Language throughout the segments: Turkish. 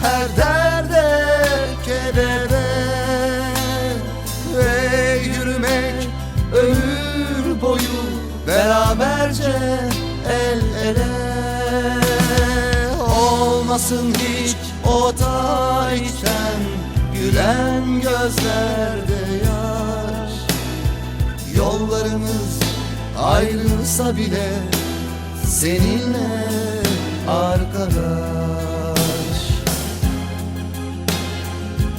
her derde kedere Ve yürümek ömür boyu beraberce el ele. Olmasın hiç o ta içten gülen gözlerde yaş. Yollarımız ayrılsa bile seninle arkadaş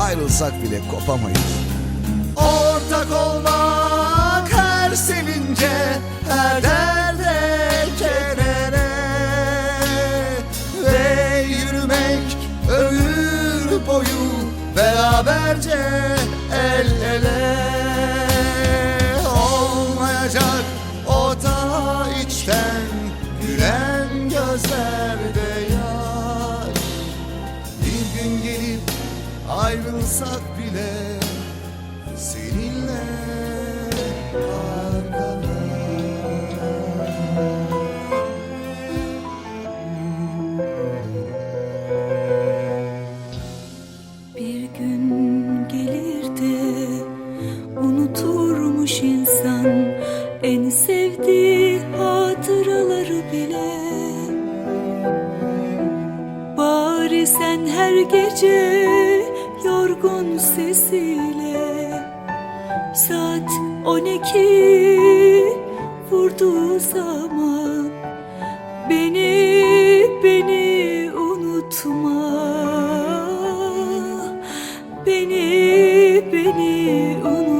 Ayrılsak bile kopamayız. Ortak olmak her sevince, ayrılsak bile seninle Bir gün gelir de unuturmuş insan en sevdiği hatıraları bile. Bari sen her gece yorgun sesiyle. Saat on iki vurduğu zaman Beni, beni unutma. Beni, beni unutma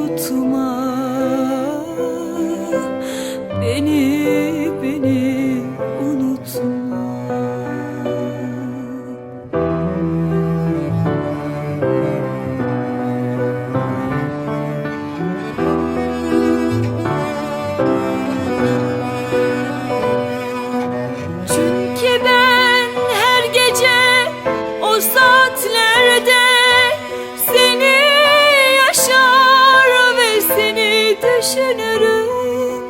düşünürüm.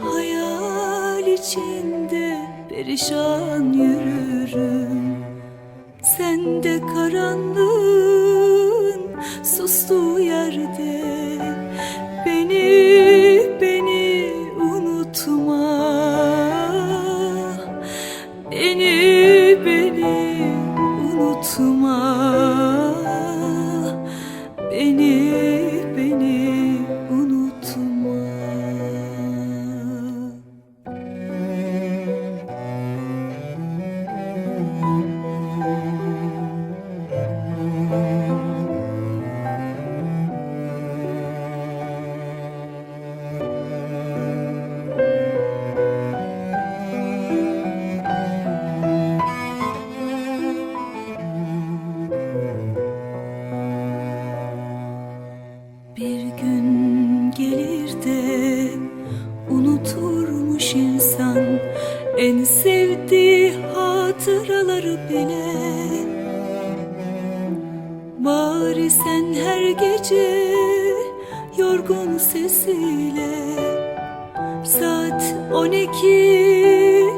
Hayal içinde perişan yürürüm. Sen de karanlığın sustuğu yerde beni beni unutma beni beni unutma gelir de unuturmuş insan en sevdiği hatıraları bile. Bari sen her gece yorgun sesiyle saat on iki